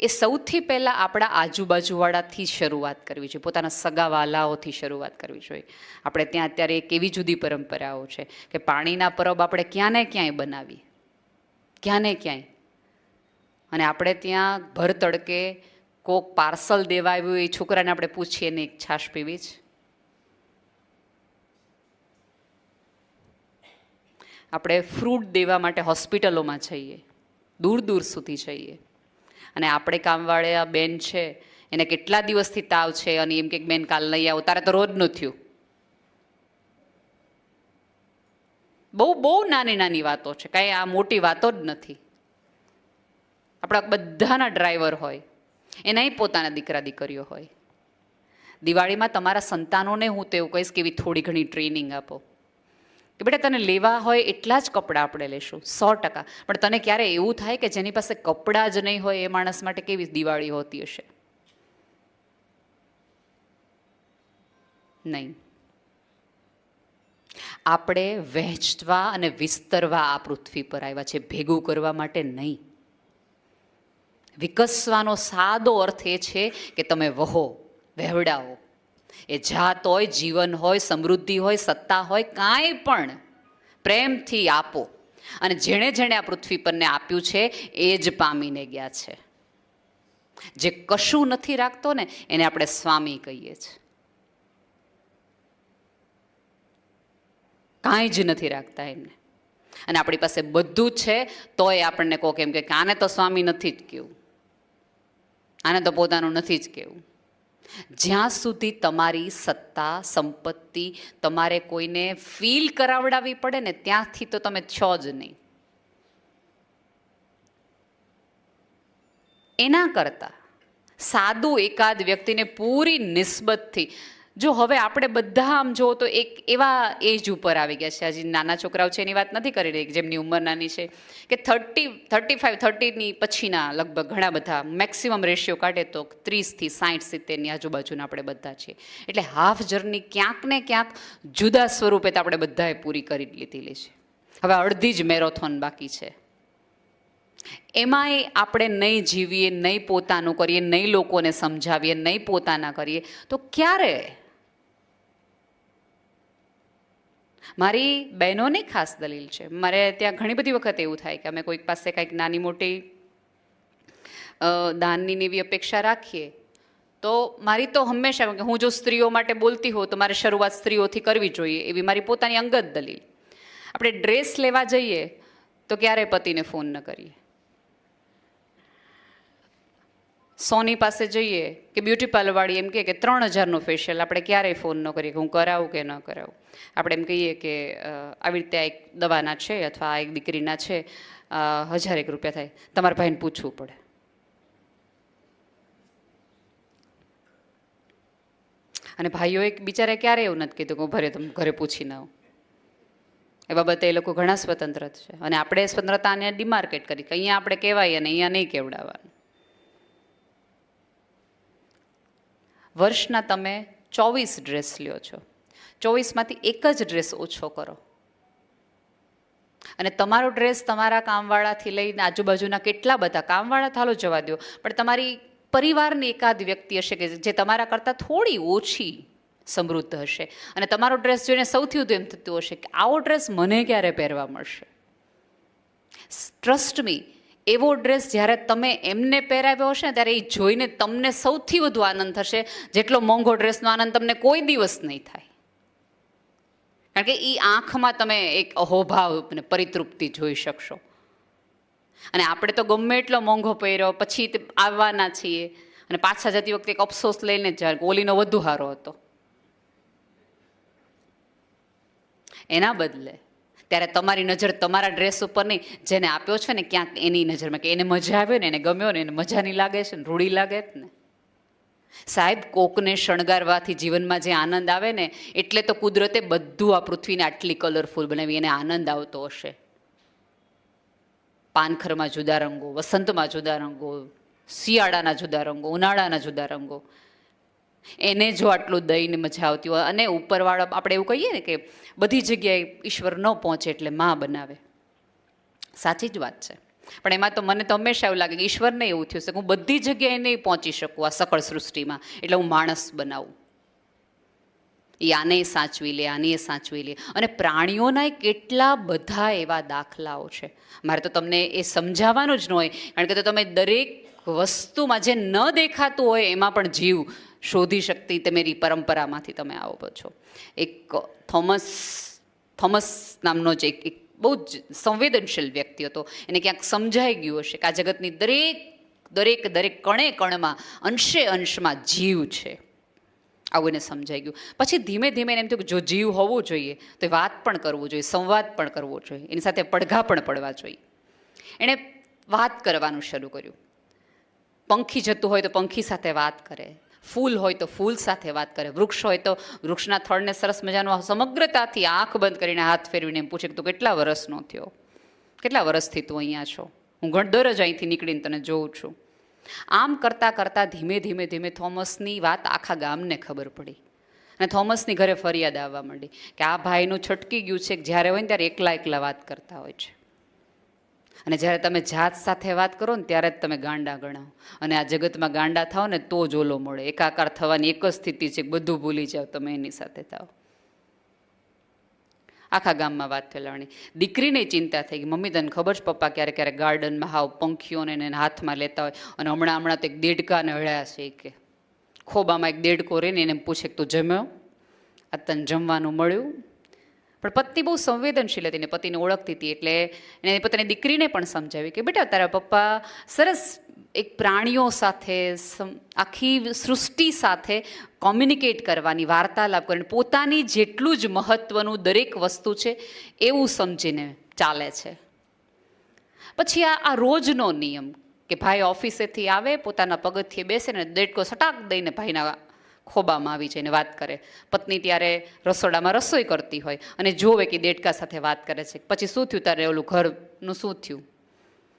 એ સૌથી પહેલાં આપણા આજુબાજુવાળાથી શરૂઆત કરવી જોઈએ. પોતાના સગાવાલાઓથી શરૂઆત કરવી જોઈએ. આપણે ત્યાં અત્યારે એક એવી જુદી પરંપરાઓ છે કે પાણીના પરબ આપણે ક્યાં ને ક્યાંય બનાવીએ. ક્યાં ને ક્યાંય. અને આપણે ત્યાં ભર તડકે કોક પાર્સલ દેવા આવ્યું એ છોકરાને આપણે પૂછીએ ને એક છાશ પીવી જ આપણે ફ્રૂટ દેવા માટે હોસ્પિટલોમાં જઈએ. દૂર દૂર સુધી જઈએ. અને આપણે કામવાળા બેન છે, એને કેટલા દિવસથી તાવ છે અને એમ કે બેન કાલ નહીં આવો. તારે તો રોજનું થયું. બહુ બહુ નાની નાની વાતો છે. કાંઈ આ મોટી વાતો જ નથી. આપણા બધાના ડ્રાઈવર હોય, એનાય પોતાના દીકરા દીકરીઓ હોય. દિવાળીમાં તમારા સંતાનોને હું તેવું કહીશ કે એવી થોડી ઘણી ટ્રેનિંગ આપો. કે બેટા તને લેવા હોય એટલા જ કપડાં આપણે લેશું, સો ટકા. પણ તને ક્યારે એવું થાય કે જેની પાસે કપડાં જ નહીં હોય એ માણસ માટે કેવી દિવાળી હોતી હશે? નહીં. આપણે વહેંચવા અને વિસ્તરવા આ પૃથ્વી પર આવ્યા છે, ભેગું કરવા માટે નહીં. વિકસવાનો સાદો અર્થ એ છે કે તમે વહો, વહેવડાવો. એ જાત હોય જીવન હોય, સમૃદ્ધિ હોય, સત્તા હોય, કાંઈ પણ પ્રેમથી આપો. અને જેણે જેણે આ પૃથ્વી પરને આપ્યું છે, એ જ પામીને ગયા છે. જે કશું નથી રાખતો ને, એને આપણે સ્વામી કહીએ છીએ. કાંઈ જ નથી રાખતા એમને. અને આપણી પાસે બધું છે, તોય આપણને કહો કેમ કે આને તો સ્વામી નથી જ કેવું. આને તો પોતાનું નથી જ કેવું. જ્યાં સુધી તમારી સત્તા, સંપત્તિ તમારે કોઈને ફીલ કરાવડાવી પડે ને ત્યાંથી તો તમે છો જ નહીં. એના કરતાં સાદું એકાદ વ્યક્તિને પૂરી નિસ્બતથી જો હવે આપણે બધા આમ જુઓ તો એક એવા એજ ઉપર આવી ગયા છે. હજી નાના છોકરાઓ છે એની વાત નથી કરી રહી, જેમની ઉંમર નાની છે, કે થર્ટી થર્ટી ફાઇવ થર્ટીની પછીના લગભગ ઘણા બધા મેક્સિમમ રેશિયો કાઢે તો ત્રીસથી સાઠ સિત્તેરની આજુબાજુના આપણે બધા છીએ. એટલે હાફ જર્ની ક્યાંક ને ક્યાંક જુદા સ્વરૂપે તો આપણે બધાએ પૂરી કરી લીધેલી છે. હવે અડધી જ મેરોથોન બાકી છે. એમાંય આપણે નહીં જીવીએ, નહીં પોતાનું કરીએ, નહીં લોકોને સમજાવીએ, નહીં પોતાના કરીએ, તો ક્યારે મારી બહેનોની ખાસ દલીલ છે. મારે ત્યાં ઘણી બધી વખત એવું થાય કે અમે કોઈક પાસે કંઈક નાની મોટી દાનની એવી અપેક્ષા રાખીએ, તો મારી તો હંમેશા કે હું જો સ્ત્રીઓ માટે બોલતી હોઉં તો મારે શરૂઆત સ્ત્રીઓથી કરવી જોઈએ એવી મારી પોતાની અંગત દલીલ. આપણે ડ્રેસ લેવા જઈએ તો ક્યારે પતિને ફોન ન કરીએ. સોની પાસે જઈએ કે બ્યુટી પાર્લરવાળી એમ કે ત્રણ હજારનો ફેશિયલ આપણે ક્યારેય ફોન ન કરીએ કે હું કરાવું કે ન કરાવું. આપણે એમ કહીએ કે આવી રીતે આ એક દવાના છે અથવા આ એક દીકરીના છે હજારેક રૂપિયા થાય. તમારા ભાઈને પૂછવું પડે. અને ભાઈઓ એક બિચારે ક્યારે એવું નથી કીધું કે હું ભરે તમે ઘરે પૂછીને આવું. એ બાબતે એ લોકો ઘણા સ્વતંત્ર છે. અને આપણે સ્વતંત્રતાને ડિમાર્કેટ કરી અહીંયા આપણે કહેવાય અને અહીંયા નહીં કેવડાવવાનું. વર્ષના તમે ચોવીસ ડ્રેસ લ્યો છો. ચોવીસમાંથી એક જ ડ્રેસ ઓછો કરો. અને તમારો ડ્રેસ તમારા કામવાળાથી લઈને આજુબાજુના કેટલા બધા કામવાળા થાલો જવા દો. પણ તમારી પરિવારની એકાદ વ્યક્તિ હશે કે જે તમારા કરતાં થોડી ઓછી સમૃદ્ધ હશે. અને તમારો ડ્રેસ જોઈને સૌથી વધુ એમ થતું હશે કે આવો ડ્રેસ મને ક્યારે પહેરવા મળશે? ટ્રસ્ટ મી એવો ડ્રેસ જ્યારે તમે એમને પહેરાવ્યો હશે ને ત્યારે એ જોઈને તમને સૌથી વધુ આનંદ થશે. જેટલો મોંઘો ડ્રેસનો આનંદ તમને કોઈ દિવસ નહીં થાય. કારણ કે એ આંખમાં તમે એક અહોભાવ પરિતૃપ્તિ જોઈ શકશો. અને આપણે તો ગમે એટલો મોંઘો પહેર્યો, પછી આવવાના છીએ. અને પાછા જતી વખતે એક અફસોસ લઈને જ ઓલીનો વધુ સારો હતો. એના બદલે ત્યારે તમારી નજર તમારા ડ્રેસ ઉપર નહીં, જેને આપ્યો છે ને ક્યાંક એની નજરમાં કે એને મજા આવ્યો ને, એને ગમ્યો ને, એને મજા નહીં લાગે છે ને રૂડી લાગે જ ને. સાહેબ, કોકને શણગારવાથી જીવનમાં જે આનંદ આવે ને, એટલે તો કુદરતે બધું આ પૃથ્વીને આટલી કલરફુલ બનાવી એને આનંદ આવતો હશે. પાનખરમાં જુદા રંગો, વસંતમાં જુદા રંગો, શિયાળાના જુદા રંગો, ઉનાળાના જુદા રંગો. એને જો આટલું દઈને મજા આવતી હોય, અને ઉપરવાળા, આપણે એવું કહીએ ને કે બધી જગ્યાએ ઈશ્વર ન પહોંચે એટલે માં બનાવે. સાચી જ વાત છે. પણ એમાં તો મને તો હંમેશા એવું લાગે કે ઈશ્વરને એવું થયું છે કે હું બધી જગ્યાએ નહીં પહોંચી શકું આ સકળ સૃષ્ટિમાં. એટલે હું માણસ બનાવું. એ આને સાચવી લે આને સાચવી લે. અને પ્રાણીઓના કેટલા બધા એવા દાખલાઓ છે. મારે તો તમને એ સમજાવવાનું જ ન હોય. કારણ કે તો તમે દરેક વસ્તુમાં જે ન દેખાતું હોય એમાં પણ જીવ શોધી શકતી તમારી પરંપરામાંથી તમે આવો છો. એક, થોમસ થોમસ નામનો જ એક બહુ જ સંવેદનશીલ વ્યક્તિ હતો. એને ક્યાંક સમજાઈ ગયું હશે કે આ જગતની દરેક દરેક દરેક કણે કણમાં, અંશે અંશમાં જીવ છે. આવું એને સમજાઈ ગયું. પછી ધીમે ધીમે એને એમ થયું કે જો જીવ હોવો જોઈએ, તો વાત પણ કરવું જોઈએ, સંવાદ પણ કરવો જોઈએ, એની સાથે પડઘા પણ પડવા જોઈએ. એણે વાત કરવાનું શરૂ કર્યું. પંખી જતું હોય તો પંખી સાથે વાત કરે. ફૂલ હોય તો ફૂલ સાથે વાત કરે, વૃક્ષ હોય તો વૃક્ષના થળને સરસ મજાનું સમગ્રતાથી આંખ બંધ કરીને હાથ ફેરવીને એમ પૂછે કે તું કેટલા વર્ષનો થયો? કેટલા વર્ષથી તું અહીંયા છો? હું ઘણદર જ અહીંથી નીકળીને તને જોઉં છું. આમ કરતાં કરતાં ધીમે ધીમે ધીમે થોમસની વાત આખા ગામને ખબર પડી. અને થોમસની ઘરે ફરિયાદ આવવા માંડી કે આ ભાઈનું છટકી ગયું છે કે જ્યારે હોય ને ત્યારે એકલા એકલા વાત કરતા હોય છે. અને જ્યારે તમે જાત સાથે વાત કરો ને ત્યારે જ તમે ગાંડા ગણાવો. અને આ જગતમાં ગાંડા થાવ ને તો જ ઓલો મળે. એકાકાર થવાની એક જ સ્થિતિ છે બધું ભૂલી જાઓ તમે એની સાથે થાવ આખા ગામમાં વાત ફેલાવણી દીકરીને ચિંતા થઈ ગઈ. મમ્મી, તને ખબર છે પપ્પા ક્યારેક ક્યારેક ગાર્ડનમાં હાવ પંખીઓને એને હાથમાં લેતા હોય. અને હમણાં હમણાં તો એક દેડકાને હળ્યા છે કે ખોબામાં એક દેડકો રહીને એને પૂછે કે તું જમ્યો? આ તને જમવાનું મળ્યું? પણ પત્ની બહુ સંવેદનશીલ હતી ને પતિને ઓળખતી હતી એટલે એને પોતાની દીકરીને પણ સમજાવી કે બેટા, તારા પપ્પા સરસ એક પ્રાણીઓ સાથે આખી સૃષ્ટિ સાથે કોમ્યુનિકેટ કરવાની, વાર્તાલાપ કરીને પોતાની જેટલું જ મહત્ત્વનું દરેક વસ્તુ છે એવું સમજીને ચાલે છે. પછી આ આ રોજનો નિયમ કે ભાઈ ઓફિસેથી આવે, પોતાના પગથિયે બેસે ને દેડકો સટાક દઈને ભાઈના ખોબામાં આવી જઈને વાત કરે. પત્ની ત્યારે રસોડામાં રસોઈ કરતી હોય અને જોવે કે દેડકા સાથે વાત કરે છે. પછી શું થયું? તારે ઓલું ઘરનું શું થયું?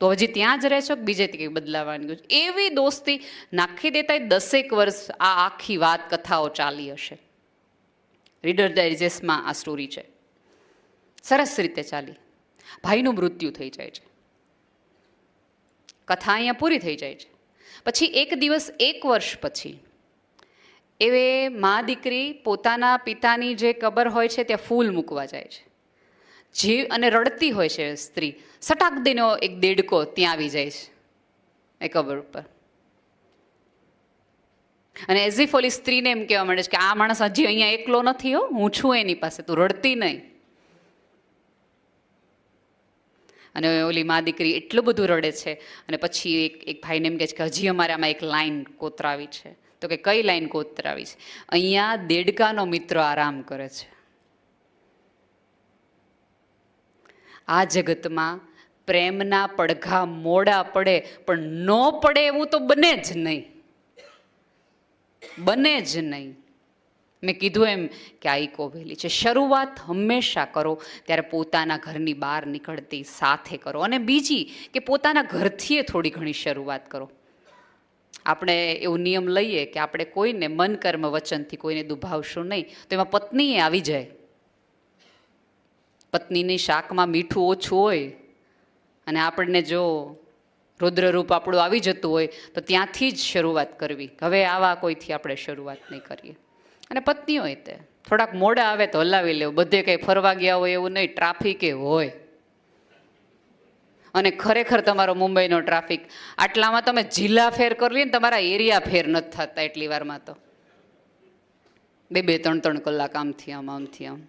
તો હજી ત્યાં જ રહેશો કે બીજેથી કંઈક બદલાવાની ગયું એવી દોસ્તી નાખી દેતા દસેક વર્ષ આ આખી વાત કથાઓ ચાલી હશે. રીડર ડાયજેસ્ટમાં આ સ્ટોરી છે. સરસ રીતે ચાલી. ભાઈનું મૃત્યુ થઈ જાય છે. કથા અહીંયા પૂરી થઈ જાય છે. પછી એક દિવસ, એક વર્ષ પછી એવે મા દીકરી પોતાના પિતાની જે કબર હોય છે ત્યાં ફૂલ મૂકવા જાય છે. જીવ અને રડતી હોય છે સ્ત્રી. સટાક દીનો એક દેડકો ત્યાં આવી જાય છે, એ કબર ઉપર. અને એઝીફ ઓલી સ્ત્રીને એમ કહેવા માંડે છે કે આ માણસ હજી અહીંયા એકલો નથી હો, હું છું એની પાસે, તું રડતી નહીં. અને ઓલી મા દીકરી એટલું બધું રડે છે અને પછી એક એક ભાઈને એમ કહે છે કે હજી અમારે આમાં એક લાઈન કોતરાવી છે. તો કે કઈ લાઈન કોતરાવી છે અહીંયા દેડકાનો મિત્ર આરામ કરે છે. આ જગતમાં પ્રેમના પડઘા મોડા પડે, પણ ન પડે એવું તો બને જ નહીં. બને જ નહીં. મેં કીધું એમ કે આ ઇકો વેલી છે. શરૂઆત હંમેશા કરો, ત્યારે પોતાના ઘરની બહાર નીકળતી સાથે કરો. અને બીજી કે પોતાના ઘરથી થોડી ઘણી શરૂઆત કરો. આપણે એવું નિયમ લઈએ કે આપણે કોઈને મન કર્મ વચનથી કોઈને દુભાવશું નહીં, તો એમાં પત્નીએ આવી જાય. પત્નીની શાકમાં મીઠું ઓછું હોય અને આપણને જો રુદ્રરૂપ આપણું આવી જતું હોય, તો ત્યાંથી જ શરૂઆત કરવી. હવે આવા કોઈથી આપણે શરૂઆત નહીં કરીએ. અને પત્ની હોય તે. થોડાક મોડા આવે તો હલાવી લેવું. બધે કંઈ ફરવા ગયા હોય એવું નહીં, ટ્રાફિકે હોય. અને ખરેખર તમારો મુંબઈનો ટ્રાફિક. આટલામાં તમે જિલ્લા ફેર કરવી ને તમારા એરિયા ફેર નથી થતા એટલી વારમાં તો. બે બે, ત્રણ ત્રણ કલાક આમથી આમ આમથી આમ.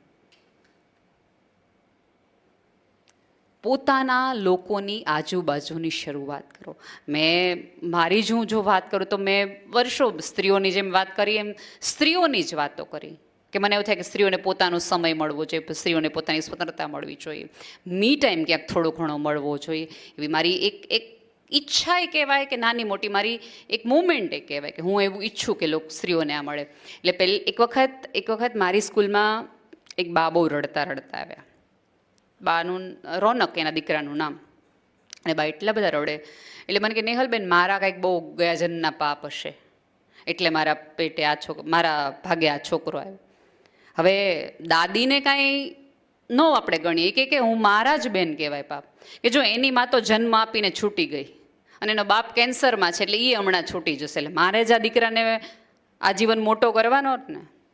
પોતાના લોકોની આજુબાજુની શરૂઆત કરો. મેં, મારી જ હું જો વાત કરું તો મેં વર્ષો સ્ત્રીઓની જેમ વાત કરી, એમ સ્ત્રીઓની જ વાતો કરી. કે મને એવું થાય કે સ્ત્રીઓને પોતાનો સમય મળવો જોઈએ સ્ત્રીઓને પોતાની સ્વતંત્રતા મળવી જોઈએ. મી ટાઈમ ક્યાંક થોડો ઘણો મળવો જોઈએ. એવી મારી એક એક ઈચ્છા એ કહેવાય કે નાની મોટી મારી એક મુવમેન્ટ એ કહેવાય કે હું એવું ઈચ્છું કે લોક સ્ત્રીઓને આ મળે. એટલે પહેલી, એક વખત એક વખત મારી સ્કૂલમાં એક બા બહુ રડતા રડતા આવ્યા. બાનું રોનક એના દીકરાનું નામ. અને બા એટલા બધા રડે. એટલે મને કે નેહલબેન, મારા કાંઈક બહુ ગયા જન્મના પાપ હશે. એટલે મારા પેટે આ છોકરો મારા ભાગે આ છોકરો આવ્યો. હવે દાદીને કાંઈ નો આપણે ગણીએ કે કે હું મારા જ બેન કહેવાય બાપ કે જો એની માં તો જન્મ આપીને છૂટી ગઈ અને એનો બાપ કેન્સરમાં છે એટલે એ હમણાં છૂટી જશે. એટલે મારે જ આ દીકરાને આજીવન મોટો કરવાનો જ ને.